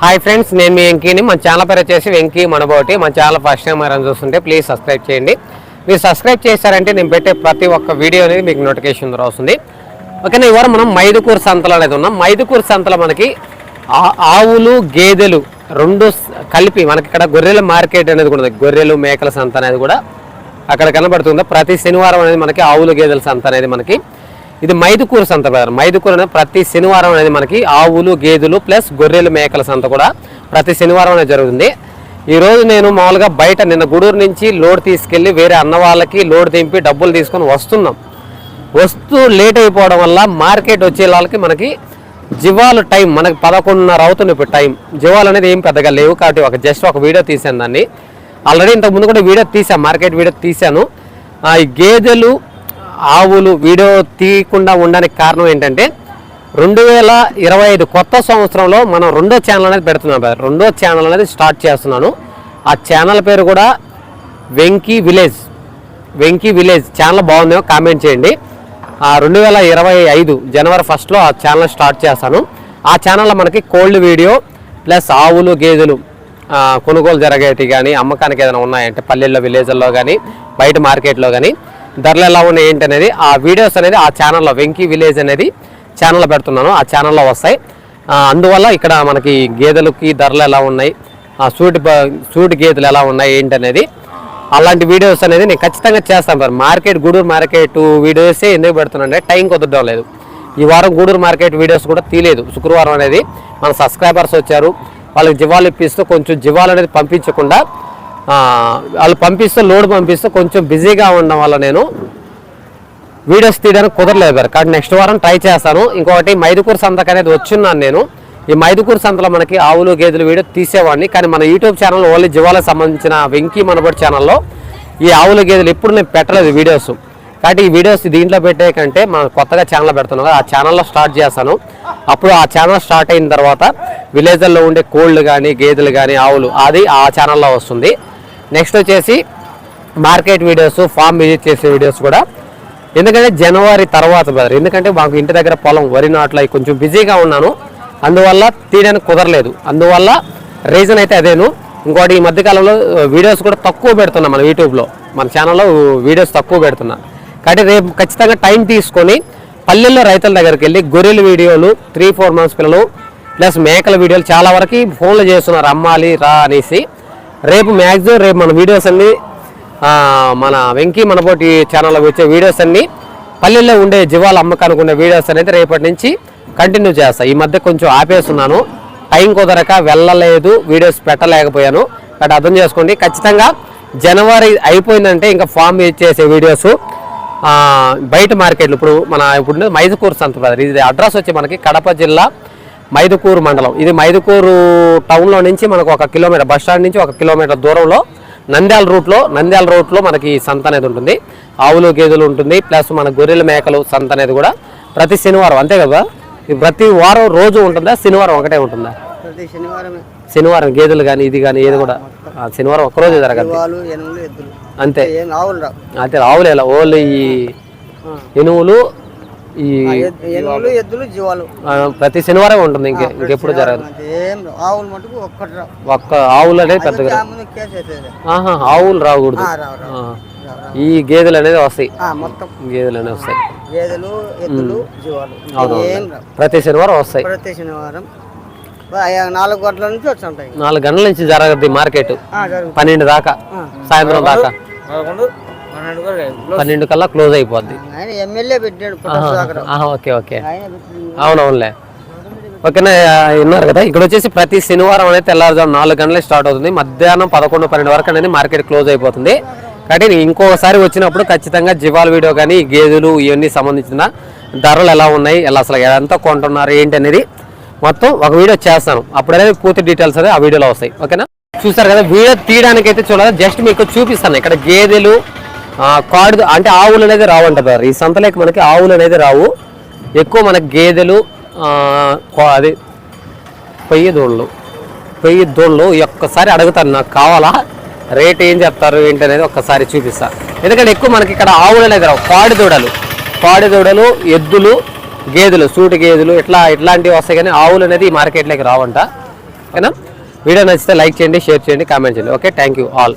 Hi friends నేను మీ వెంకీని. మన channel పేరు వచ్చేసి వెంకీ మనబోటి. మన ఛానల్ ఫస్ట్ టైం ఎవరైనా చూస్తుంటే ప్లీజ్ సబ్స్క్రైబ్ చేయండి. మీరు సబ్స్క్రైబ్ చేశారంటే నేను పెట్టే ప్రతి ఒక్క వీడియో అనేది మీకు నోటిఫికేషన్ వస్తుంది. ఓకేనా ఈ మనం మైదుకూరు సంతలు అనేది ఉన్నాం. మైదుకూరు సంతలో మనకి ఆవులు గేదెలు రెండు కలిపి మనకి ఇక్కడ గొర్రెల మార్కెట్ అనేది కూడా ఉంది. గొర్రెలు మేకల సంత అనేది కూడా అక్కడ కనబడుతుంది. ప్రతి శనివారం అనేది మనకి ఆవులు గేదెల సంత అనేది మనకి ఇది మైదుకూరు సంత బ్రదర్. మైదుకూరు అనేది ప్రతి శనివారం అనేది మనకి ఆవులు గేదెలు ప్లస్ గొర్రెలు మేకల సంత కూడా ప్రతి శనివారం అనేది జరుగుతుంది ఈరోజు నేను మామూలుగా బయట నిన్న గూడూరు నుంచి లోడ్ తీసుకెళ్ళి వేరే అన్న వాళ్ళకి లోడ్ దింపి డబ్బులు తీసుకొని వస్తున్నాం. వస్తూ లేట్ అయిపోవడం వల్ల మార్కెట్ వచ్చే వాళ్ళకి మనకి జివాలు టైం మనకి పదకొండున్నర అవుతుంది ఇప్పుడు టైం. జివాలు అనేది ఏం పెద్దగా లేవు కాబట్టి ఒక జస్ట్ ఒక వీడియో తీసాను దాన్ని. ఆల్రెడీ ఇంతకుముందు కూడా వీడియో తీసాను మార్కెట్ వీడియో తీశాను. ఆ, ఈ గేదెలు ఆవులు వీడియో తీయకుండా ఉండడానికి కారణం ఏంటంటే రెండు వేల ఇరవై ఐదు కొత్త సంవత్సరంలో మనం రెండో ఛానల్ అనేది పెడుతున్నాం brother. రెండో ఛానల్ అనేది స్టార్ట్ చేస్తున్నాను. ఆ ఛానల్ పేరు కూడా Venky village. Venky village. Channel బాగుందేమో comment చేయండి. ఆ రెండు వేల ఇరవై ఐదు జనవరి ఫస్ట్లో ఆ ఛానల్ స్టార్ట్ చేస్తాను. ఆ ఛానల్లో మనకి కోల్డ్ వీడియో ప్లస్ ఆవులు గేదెలు కొనుగోలు జరిగేవి కానీ అమ్మకానికి ఏదైనా ఉన్నాయంటే పల్లెల్లో విలేజ్ల్లో కానీ బయట మార్కెట్లో కానీ ధరలు ఎలా ఉన్నాయి ఏంటి అనేది ఆ వీడియోస్ అనేది ఆ ఛానల్లో వెంకీ విలేజ్ అనేది ఛానల్లో పెడుతున్నాను ఆ ఛానల్లో వస్తాయి. అందువల్ల ఇక్కడ మనకి గేదెలకి ధరలు ఎలా ఉన్నాయి ఆ సూటి సూటి గేదెలు ఎలా ఉన్నాయి ఏంటి అనేది అలాంటి వీడియోస్ అనేది నేను ఖచ్చితంగా చేస్తాను సార్. మార్కెట్ గూడూరు మార్కెట్ వీడియోసే ఎందుకు పెడుతున్నానంటే టైం కుదరడం లేదు. ఈ వారం గూడూరు మార్కెట్ వీడియోస్ కూడా తీయలేదు. శుక్రవారం అనేది మన సబ్స్క్రైబర్స్ వచ్చారు. వాళ్ళకి జివాలు ఇప్పిస్తూ కొంచెం జివాలు అనేది పంపించకుండా వాళ్ళు పంపిస్తూ లోడ్ పంపిస్తూ కొంచెం బిజీగా ఉండడం వల్ల నేను వీడియోస్ తీయడానికి కుదరలేదు సార్ కానీ నెక్స్ట్ వారం ట్రై చేస్తాను. ఇంకొకటి మైదుకూరు సంతకు అనేది వచ్చున్నాను నేను. ఈ మైదుకూరు సంతలో మనకి ఆవులు గేదెలు వీడియో తీసేవాడిని. కానీ మన యూట్యూబ్ ఛానల్ ఓన్లీ జీవాలకు సంబంధించిన వెంకీ మనబడి ఛానల్లో ఈ ఆవులు గేదెలు ఎప్పుడు నేను పెట్టలేదు వీడియోస్. కాబట్టి ఈ వీడియోస్ దీంట్లో పెట్టే కంటే మనం కొత్తగా ఛానల్ పెడుతున్నాం కదా ఆ ఛానల్లో స్టార్ట్ చేస్తాను. అప్పుడు ఆ ఛానల్ స్టార్ట్ అయిన తర్వాత విలేజ్ల్లో ఉండే కోళ్ళు కానీ గేదెలు కానీ ఆవులు అది ఆ ఛానల్లో వస్తుంది. నెక్స్ట్ వచ్చేసి మార్కెట్ వీడియోస్ ఫామ్ విజిట్ చేసే వీడియోస్ కూడా. ఎందుకంటే జనవరి తర్వాత బ్రదర్ ఎందుకంటే మాకు ఇంటి దగ్గర పొలం వరి నాట్లు అవి కొంచెం బిజీగా ఉన్నాను. అందువల్ల తీయడానికి కుదరలేదు. అందువల్ల రీజన్ అయితే అదేను. ఇంకోటి ఈ మధ్యకాలంలో వీడియోస్ కూడా తక్కువ పెడుతున్నా మన యూట్యూబ్లో మన ఛానల్లో వీడియోస్ తక్కువ పెడుతున్నా. కాబట్టి రేపు ఖచ్చితంగా టైం తీసుకొని పల్లెల్లో రైతుల దగ్గరికి వెళ్ళి గొర్రెల వీడియోలు త్రీ ఫోర్ మంత్స్ పిల్లలు ప్లస్ మేకల వీడియోలు చాలా వరకు ఫోన్లు చేస్తున్నారు. అమ్మాలి రా అనేసి. రేపు మ్యాక్సిమం రేపు మన వీడియోస్ అన్నీ మన వెంకీ మనపోటి ఛానల్లో వచ్చే వీడియోస్ అన్నీ పల్లెల్లో ఉండే జీవాల అమ్మకానికి ఉండే వీడియోస్ అనేది రేపటి నుంచి కంటిన్యూ చేస్తాను ఈ మధ్య కొంచెం ఆపేస్తున్నాను. టైం కుదరక వెళ్ళలేదు వీడియోస్ పెట్టలేకపోయాను. బట్ అర్థం చేసుకోండి ఖచ్చితంగా జనవరి అయిపోయిందంటే ఇంకా ఫామ్ చేసే వీడియోస్ బయట మార్కెట్లు ఇప్పుడు మన ఇప్పుడు ఉండేది మైదుకూరు సంత బ్రదర్ ఇది అడ్రస్ వచ్చి మనకి కడప జిల్లా మైదుకూరు మండలం. ఇది మైదుకూరు టౌన్లో నుంచి మనకు ఒక కిలోమీటర్ బస్ స్టాండ్ నుంచి ఒక కిలోమీటర్ దూరంలో నంద్యాల రూట్లో నంద్యాల రూట్లో మనకి సంత అనేది ఉంటుంది. ఆవులు గేదెలు ఉంటుంది. ప్లస్ మన గొర్రెల మేకలు సంత అనేది కూడా ప్రతి శనివారం. అంతే కదా? ఇది ప్రతి వారం రోజు ఉంటుందా? శనివారం ఒకటే ఉంటుందా? శనివారం గేదెలు కానీ ఇది కానీ ఏది కూడా? శనివారం ఒక్కరోజు జరగదు. అంతే. అయితే ఆవులు ఎలా? ఓన్లీ ఈ ఎనువులు ఈ ఎద్దులు జీవాలు. ప్రతి శనివారం ఉంటుంది ఇంకే ఇంకెప్పుడు జరగదు. ఆవులు మటుకు ఒక్కటి ఒక్క ఆవులు అనేది పెద్దగా ఆవులు రాకూడదు. ఈ గేదెలు అనేది వస్తాయి. ఆ, మొత్తం. గేదెలు అనేవి వస్తాయి. గేదెలు ఎద్దులు జీవాలు. ప్రతి శనివారం వస్తాయి. ప్రతి శనివారం. నాలుగు గంటల నుంచి వచ్చి ఉంటాయి. నాలుగు గంటల నుంచి జరగద్ది మార్కెట్. పన్నెండు దాకా. సాయంత్రం దాకా. పన్నెండు కల్లా క్లోజ్. అయిపోద్ది. Okay okay. అవునవునులే. ఓకేనా విన్నారు కదా? ఇక్కడ వచ్చేసి ప్రతి శనివారం అనేది తెల్లారుజాము నాలుగు గంటలకి స్టార్ట్ అవుతుంది. మధ్యాహ్నం పదకొండు పన్నెండు వరకు అనేది మార్కెట్ క్లోజ్ అయిపోతుంది. కాబట్టి నేను ఇంకోసారి వచ్చినప్పుడు ఖచ్చితంగా జివాల్ వీడియో కానీ గేదెలు ఇవన్నీ సంబంధించిన ధరలు ఎలా ఉన్నాయి ఎలా అసలు ఎంత కొంటున్నారు ఏంటి అనేది మొత్తం ఒక వీడియో చేస్తాను. అప్పుడు పూర్తి డీటెయిల్స్ అనేది ఆ వీడియోలో వస్తాయి. ఓకేనా? చూసారు కదా వీడియో తీయడానికి అయితే చూడాలి. జస్ట్ మీకు చూపిస్తాను. ఇక్కడ గేదెలు కాడు అంటే ఆవులు అనేది రావంటారు ఈ సంతలోకి మనకి ఆవులు అనేది రావు. ఎక్కువ మనకి గేదెలు అది పొయ్యి దూడలు పొయ్యి దూడలు ఈ ఒక్కసారి అడుగుతాను నాకు కావాలా? రేట్ ఏం చెప్తారు ఏంటి అనేది ఒక్కసారి చూపిస్తా. ఎందుకంటే ఎక్కువ మనకి ఇక్కడ ఆవులు అనేది రావు. కాడి దూడలు. పాడి దూడలు ఎద్దులు గేదెలు సూటి గేదెలు ఇట్లా ఇట్లాంటివి వస్తాయి కానీ ఆవులు అనేది ఈ మార్కెట్లోకి రావంట. ఓకేనా? వీడియో నచ్చితే లైక్ చేయండి షేర్ చేయండి కామెంట్ చేయండి. Okay thank you all.